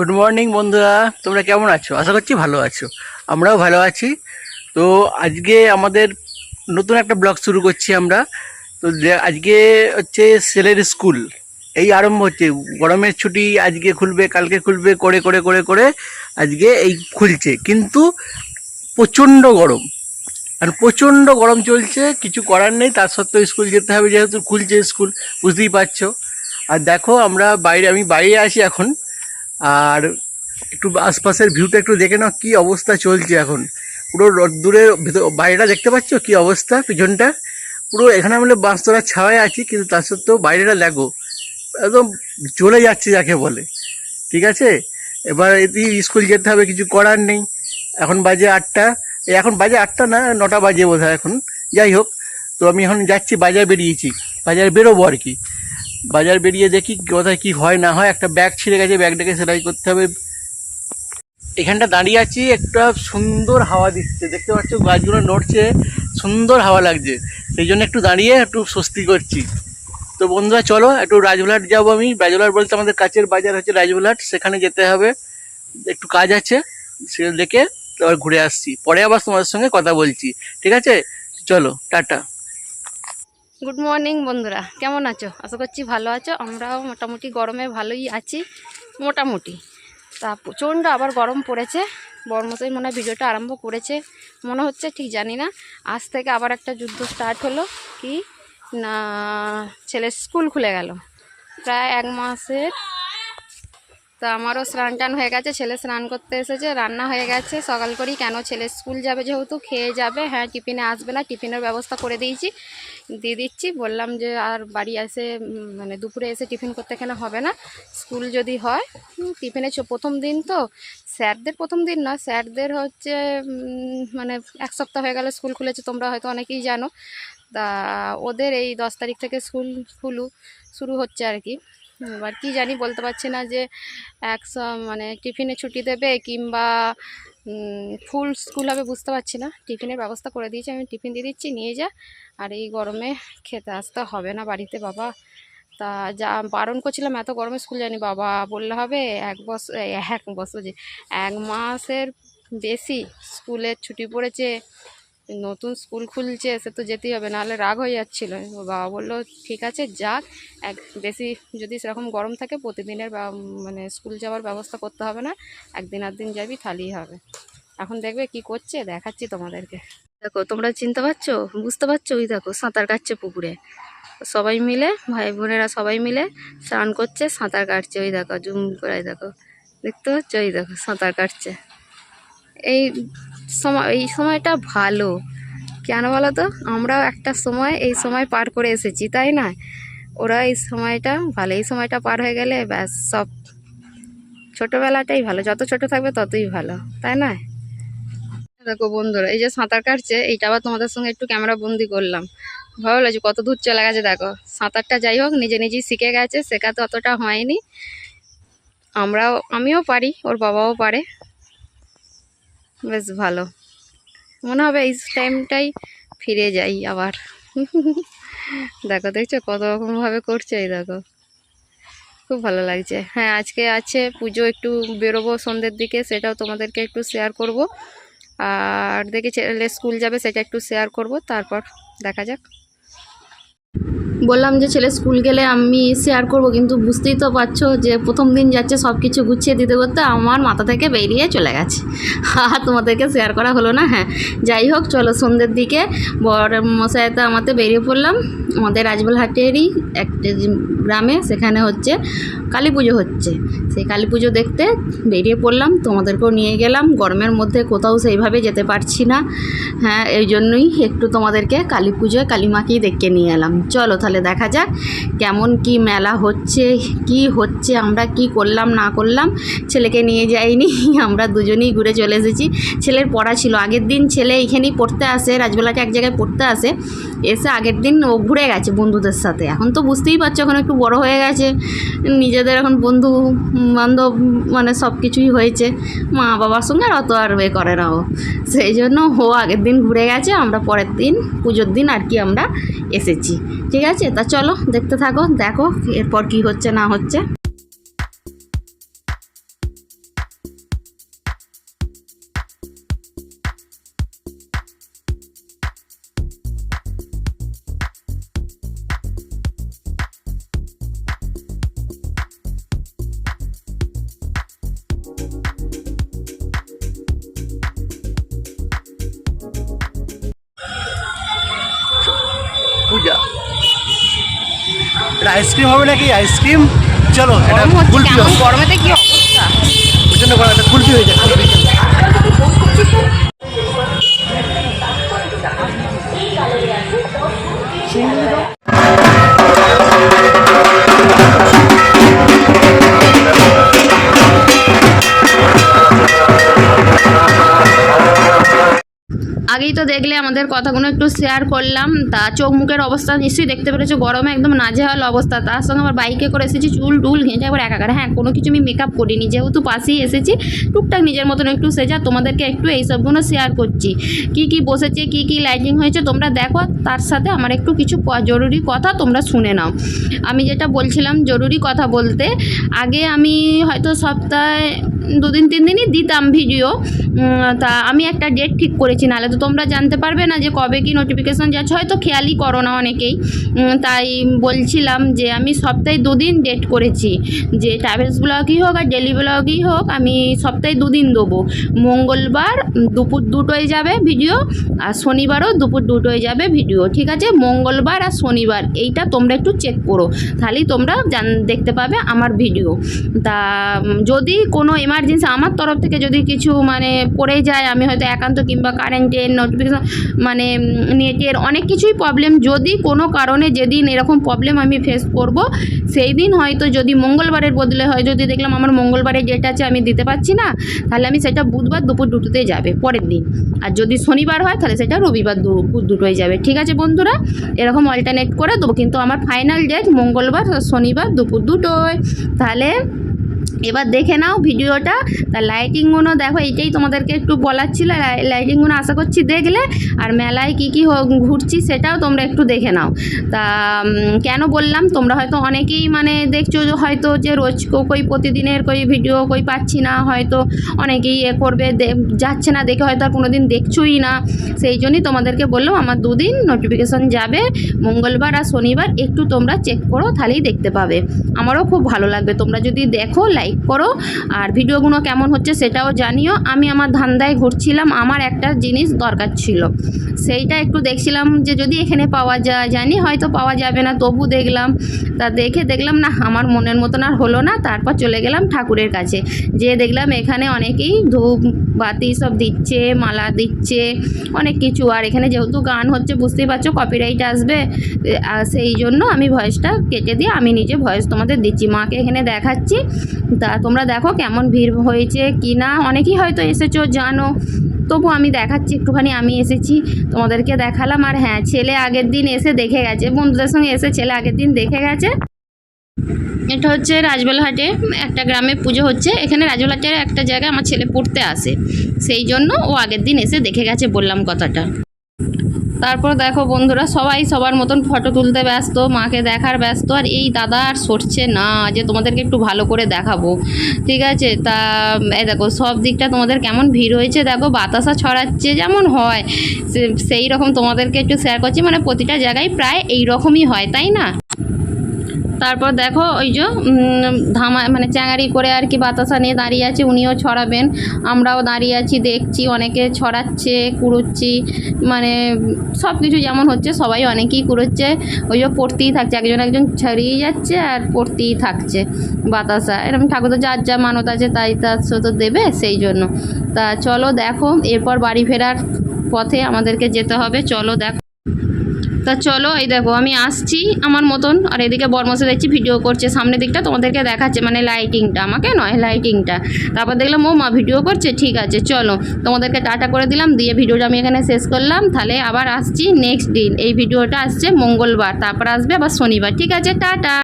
Good morning বন্ধুরা। তোমরা কেমন আছো? আশা করছি ভালো আছো। আমরাও ভালো আছি। তো আজকে আমাদের নতুন একটা ব্লগ শুরু করছি আমরা। তো আজকে হচ্ছে ছেলের স্কুল। এই আরম্ভ হচ্ছে। গরমের ছুটি আজকে খুলবে, কালকে খুলবে, করে করে করে করে আজকে এই খুলছে। কিন্তু প্রচণ্ড গরম। আর প্রচণ্ড গরম চলছে, কিছু করার নেই। তার সত্ত্বেও স্কুল যেতে হবে, যেহেতু খুলছে স্কুল, বুঝতেই পারছ। আর দেখো, আমরা বাইরে আমি বাইরে আছি এখন। আর একটু আশপাশের ভিউটা একটু দেখে নাও, কী অবস্থা চলছে এখন। পুরো রোদ্দুরের ভেতর, বাইরেটা দেখতে পাচ্ছ? কি অবস্থা পিছনটা? পুরো এখানে আমরা বাঁশতলার ছাওয়ায় আছি, কিন্তু তার সত্ত্বেও বাইরেটা দেখো, একদম চলে যাচ্ছে যাকে বলে। ঠিক আছে? এবার এটি স্কুল যেতে হবে, কিছু করার নেই। এখন বাজে আটটা এখন বাজে আটটা না, নটা বাজে বোধ এখন। যাই হোক, তো আমি এখন যাচ্ছি, বাজার বেরিয়েছি। বাজারে বেরোবো আর কি। বাজার বেরিয়ে দেখি কোথায় কি হয়, না হয় একটা ব্যাগ ছিঁড়ে গেছে ব্যাগটাকে সেলাই করতে হবে। এখানটা দাঁড়িয়ে আছি, একটা সুন্দর হাওয়া দিচ্ছে, দেখতে পাচ্ছ গাছগুলো নড়ছে, সুন্দর হাওয়া লাগছে। সেই জন্য একটু দাঁড়িয়ে একটু স্বস্তি করছি। তো বন্ধুরা, চলো, একটু রাজবুলাট যাব আমি। রাজবুলাট বলতে আমাদের কাছের বাজার হচ্ছে রাজবুলাট সেখানে যেতে হবে। একটু কাজ আছে সে দেখে তারপর ঘুরে আসছি। পরে আবার তোমাদের সঙ্গে কথা বলছি। ঠিক আছে? চলো, টাটা। গুড মর্নিং বন্ধুরা। কেমন আছো? আশা করছি ভালো আছো। আমরাও মোটামুটি গরমে ভালোই আছি, মোটামুটি। তা প্রচণ্ড আবার গরম পড়েছে। বর্মশাই মনে ভিডিওটা আরম্ভ করেছে। মনে হচ্ছে ঠিক জানি না। আজ থেকে আবার একটা যুদ্ধ স্টার্ট হলো। কি? না, ছেলের স্কুল খুলে গেল। প্রায় এক মাসের তো আমারও স্নান টান হয়ে গেছে, ছেলে স্নান করতে এসেছে, রান্না হয়ে গেছে। সকাল করেই কেন ছেলে স্কুল যাবে যেহেতু, খেয়ে যাবে। হ্যাঁ টিফিনে আসবে না, টিফিনের ব্যবস্থা করে দিয়েছি। দিয়ে দিচ্ছি, বললাম যে আর বাড়ি এসে মানে দুপুরে এসে টিফিন করতে এখানে হবে না? স্কুল যদি হয় টিফিনে প্রথম দিন তো, স্যারদের প্রথম দিন না, স্যারদের হচ্ছে মানে এক সপ্তাহ হয়ে গেল স্কুল খুলেছে, তোমরা হয়তো অনেকেই জানো। তা ওদের এই দশ তারিখ থেকে স্কুল খুলু, শুরু হচ্ছে আর কি। এবার কি জানি বলতে পারছি না যে একশো মানে টিফিনে ছুটি দেবে কিংবা ফুল স্কুল হবে বুঝতে পারছি না। টিফিনের ব্যবস্থা করে দিয়েছি, আমি টিফিন দিয়ে দিচ্ছি, নিয়ে যা। আর এই গরমে খেতে আসতে হবে না বাড়িতে, বাবা। তা যা, বারণ করছিলাম, এত গরমে স্কুল জানি বাবা বললে হবে এক বছর এক বছর যে এক মাসের বেশি স্কুলের ছুটি পড়েছে। নতুন স্কুল খুলছে সে তো যেতেই হবে, নাহলে রাগ হয়ে যাচ্ছিল। বাবা বলল, ঠিক আছে যাক এক, বেশি যদি সেরকম গরম থাকে, প্রতিদিনের মানে স্কুল যাওয়ার ব্যবস্থা করতে হবে না, একদিন আর দিন যাবি, তাহলেই হবে। এখন দেখবে কি করছে, দেখাচ্ছি তোমাদেরকে। দেখো, তোমরা চিনতে পারছ? বুঝতে পারছ? ওই দেখো, সাঁতার কাটছে পুকুরে। সবাই মিলে, ভাই বোনেরা সবাই মিলে স্নান করছে, সাঁতার কাটছে। ওই দেখো, জুম করে দেখো, দেখতে পাচ্ছ? ওই দেখো, সাঁতার কাটছে। এই সময়, এই সময়টা ভালো। কেন বলো তো আমরাও একটা সময়, এই সময় পার করে এসেছি, তাই না? ওরা এই সময়টা ভালো, এই সময়টা পার হয়ে গেলে ব্যাস সব ছোটোবেলাটাই ভালো, যত ছোট থাকবে ততই ভালো, তাই না? দেখো বন্ধুরা, এই যে সাঁতার কাটছে, এইটা আবার তোমাদের সঙ্গে একটু ক্যামেরা বন্দি করলাম। ভালো লাগছে, কত দূর চলে গেছে, দেখো। সাঁতারটা যাই হোক, নিজে নিজেই শিখে গেছে শেখাতে অতটা হয়নি। আমরাও, আমিও পারি, ওর বাবাও পারে। বেশ ভালো। মনে হবে এই টাইমটাই ফিরে যাই আবার। দেখো, দেখছ কত রকমভাবে করছে এই দেখো। খুব ভালো লাগছে। হ্যাঁ আজকে আছে পুজো, একটু বেরোবো সন্ধ্যের দিকে, সেটাও তোমাদেরকে একটু শেয়ার করব। আর দেখে ছেলে স্কুল যাবে, সেটা একটু শেয়ার করব, তারপর দেখা যাক। বললাম যে ছেলে স্কুল গেলে আমি শেয়ার করব, কিন্তু বুঝতেই তো পারছ যে প্রথম দিন যাচ্ছে সব কিছু গুছিয়ে দিতে করতে আমার মাথা থেকে বেরিয়ে চলে গেছে। আর তোমাদেরকে শেয়ার করা হলো না? হ্যাঁ যাই হোক, চলো সন্ধ্যের দিকে বর মশাইতে আমাদের বেরিয়ে পড়লাম। আমাদের রাজবলহাটেরই একটা গ্রামে, সেখানে হচ্ছে কালী পুজো হচ্ছে। সেই কালী পুজো দেখতে বেরিয়ে পড়লাম, তোমাদেরকেও নিয়ে গেলাম। গরমের মধ্যে কোথাও সেইভাবে যেতে পারছি না। হ্যাঁ এই জন্যই একটু তোমাদেরকে কালী পুজোয় কালী মাকেই দেখে নিয়ে এলাম। চলো তাহলে দেখা যাক কেমন কি মেলা হচ্ছে, কি হচ্ছে, আমরা কি করলাম, না করলাম। ছেলেকে নিয়ে যাইনি, আমরা দুজনেই ঘুরে চলে এসেছি। ছেলের পড়া ছিল, আগের দিন ছেলে এইখানেই পড়তে আসে, রাজবেলাকে এক জায়গায় পড়তে আসে। এসে আগের দিন ও ঘুরে গেছে বন্ধুদের সাথে। এখন তো বুঝতেই পারছ, এখন একটু বড় হয়ে গেছে। নিজেদের এখন বন্ধু, বান্ধব মানে সব কিছুই হয়েছে। মা বাবার সঙ্গে আর অত আর এ করে না ও। সেই জন্য ও আগের দিন ঘুরে গেছে, আমরা পরের দিন, পুজোর দিন আর কি আমরা এসেছি। ঠিক আছে? তা চলো, দেখতে থাকো, দেখো এরপর কি হচ্ছে না হচ্ছে। আইসক্রিম হবে নাকি? আইসক্রিম? চলো এটা কুলফি। গরমেতে কি অবস্থা? প্রচণ্ড গরম একটা কুলফি হয়ে যায় কুলফি। আগেই তো দেখলে আমাদের কথাগুলো একটু শেয়ার করলাম। তা চোখ মুখের অবস্থা নিশ্চয়ই দেখতে পেরেছ। গরমে একদম নাজেহাল অবস্থা। তার সঙ্গে আমার বাইকে করে এসেছি, চুল টুল ঘেঁচে একবার একাকার হ্যাঁ কোনো কিছু আমি মেকআপ করিনি। যেহেতু পাশেই এসেছি, টুকটাক নিজের মতন একটু সেজা। তোমাদেরকে একটু এইসবগুলো শেয়ার করছি। কি কি বসেছে, কি কি লাইটিং হয়েছে, তোমরা দেখো। তার সাথে আমার একটু কিছু জরুরি কথা তোমরা শুনে নাও। আমি যেটা বলছিলাম জরুরি কথা বলতে, আগে আমি হয়তো সপ্তাহে দুদিন, তিন দিনই দিতাম ভিডিও তা আমি একটা ডেট ঠিক করেছি, নাহলে তো তোমরা জানতে পারবে না যে কবে কি নোটিফিকেশান যাচ্ছে। হয়তো খেয়ালই করো না অনেকেই। তাই বলছিলাম যে আমি সপ্তাহে দুদিন ডেট করেছি। যে ট্রাভেলস ব্লগই হোক আর ডেলি ব্লগই হোক, আমি সপ্তাহে দুদিন দেবো। মঙ্গলবার দুপুর দুটোয় যাবে ভিডিও আর শনিবারও দুপুর দুটোয় যাবে ভিডিও ঠিক আছে? মঙ্গলবার আর শনিবার, এইটা তোমরা একটু চেক করো। তাহলেই তোমরা জান, দেখতে পাবে আমার ভিডিও তা যদি কোনো এমার্জেন্সি আমার তরফ থেকে যদি কিছু মানে পড়ে যায়, আমি হয়তো একান্ত কিংবা কারেন্টের নোটিফিকেশন মানে নেটের অনেক কিছুই প্রবলেম যদি কোনো কারণে যেদিন এরকম প্রবলেম আমি ফেস করব সেই দিন হয়তো যদি মঙ্গলবারের বদলে হয়, যদি দেখলাম আমার মঙ্গলবারের ডেট আছে, আমি দিতে পারছি না, তাহলে আমি সেটা বুধবার দুপুর দুটোতে যাবে, পরের দিন। আর যদি শনিবার হয়, তাহলে সেটা রবিবার দুপুর দুটোয় যাবে। ঠিক আছে বন্ধুরা? এরকম অল্টারনেট করে দেবো, কিন্তু আমার ফাইনাল ডেট মঙ্গলবার, শনিবার দুপুর দুটোয়। তাহলে এবার দেখে নাও ভিডিওটা। তা লাইটিংগুলো দেখো, এইটাই তোমাদেরকে একটু বলার ছিল। লাই- লাইটিংগুলো আশা করছি দেখলে। আর মেলায় কী কী ঘুরছি সেটাও তোমরা একটু দেখে নাও। তা কেন বললাম, তোমরা হয়তো অনেকেই মানে দেখছ যে হয়তো যে রোজ কই প্রতিদিনের কই ভিডিও কই পাচ্ছি না, হয়তো অনেকেই এ করবে যাচ্ছে না দেখে হয়তো আর কোনো দিন দেখছোই না। সেই জন্যই তোমাদেরকে বললাম, আমার দুদিন নোটিফিকেশন যাবে। মঙ্গলবার আর শনিবার একটু তোমরা চেক করো, তাহলেই দেখতে পাবে। আমারও খুব ভালো লাগবে। তোমরা যদি দেখো লাইক করো। আর ভিডিওগুলো কেমন হচ্ছে সেটাও জানিও। আমি আমার ধান্দায় ঘুরছিলাম, আমার একটা জিনিস দরকার ছিল। সেইটা একটু দেখছিলাম যে যদি এখানে পাওয়া যায়, জানি হয়তো পাওয়া যাবে না, তবু দেখলাম। তা দেখে দেখলাম, না, আমার মনের মতন আর হলো না। তারপর চলে গেলাম ঠাকুরের কাছে। যে দেখলাম এখানে অনেকেই ধূপ, বাতি সব দিচ্ছে, মালা দিচ্ছে, অনেক কিছু। আর এখানে যেহেতু গান হচ্ছে, বুঝতেই পারছ কপিরাইট আসবে। সেই জন্য আমি ভয়েসটা কেটে দিয়ে, আমি নিজে ভয়েস তোমাদের দিচ্ছি। মাকে এখানে দেখাচ্ছি। তোমরা দেখো কেমন ভিড় হয়েছে কি না? অনেকেই হয়তো এসেছ, জানো। তবু আমি দেখাচ্ছি, একটুখানি আমি এসেছি, তোমাদেরকে দেখালাম। আর হ্যাঁ ছেলে আগের দিন এসে দেখে গেছে, বন্ধুদের সঙ্গে এসে ছেলে আগের দিন দেখে গেছে। এটা হচ্ছে রাজবেলহাটে একটা গ্রামে পুজো হচ্ছে। এখানে রাজবেলহাটের একটা জায়গায় আমার ছেলে পড়তে আসে। সেই জন্য ও আগের দিন এসে দেখে গেছে বললাম কথাটা। তারপর দেখো বন্ধুরা, সবাই সবার মতন ফটো তুলতে ব্যস্ত, মাকে দেখার ব্যস্ত, আর এই দাদা আর সরছে না, যে তোমাদেরকে একটু ভালো করে দেখাবো। ঠিক আছে? তা, এই দেখো, সব দিকটা তোমাদের কেমন ভিড় হয়েছে? দেখো, বাতাসা ছড়াচ্ছে যেমন হয় সেই রকম তোমাদেরকে একটু শেয়ার করছি মানে প্রতিটা জায়গায় প্রায় এই রকমই হয়, তাই না? তারপর দেখো ওই যে ধামা মানে চ্যাঙারি করে আর কি বাতাসা নিয়ে দাঁড়িয়ে আছে, উনিও ছড়াবেন। আমরাও দাঁড়িয়ে আছি, দেখছি, অনেকে ছড়াচ্ছে, কুড়োচ্ছি মানে সব কিছু যেমন হচ্ছে, সবাই অনেকেই কুড়োচ্ছে। ওই যে পড়তেই থাকছে, একজন একজন ছড়িয়ে যাচ্ছে আর পড়তেই থাকছে বাতাসা। এরকম ঠাকুর তো যার যা মানত আছে, তাই তার তো দেবে সেই জন্য। তা চলো দেখো, এরপর বাড়ি ফেরার পথে আমাদেরকে যেতে হবে। চলো দেখো। তা চলো, এই দেখো, আমি আসছি আমার মতন। আর এদিকে বর্মসে দেখছি ভিডিও করছে। সামনের দিকটা তোমাদেরকে দেখাচ্ছে মানে লাইটিংটা আমাকে নয় লাইটিংটা তারপর দেখলাম ও মা ভিডিও করছে? ঠিক আছে, চলো। তোমাদেরকে টাটা করে দিলাম, দিয়ে ভিডিওটা আমি এখানে শেষ করলাম। তাহলে আবার আসছি নেক্সট দিন। এই ভিডিওটা আসছে মঙ্গলবার, তারপর আসবে আবার শনিবার। ঠিক আছে, টাটা।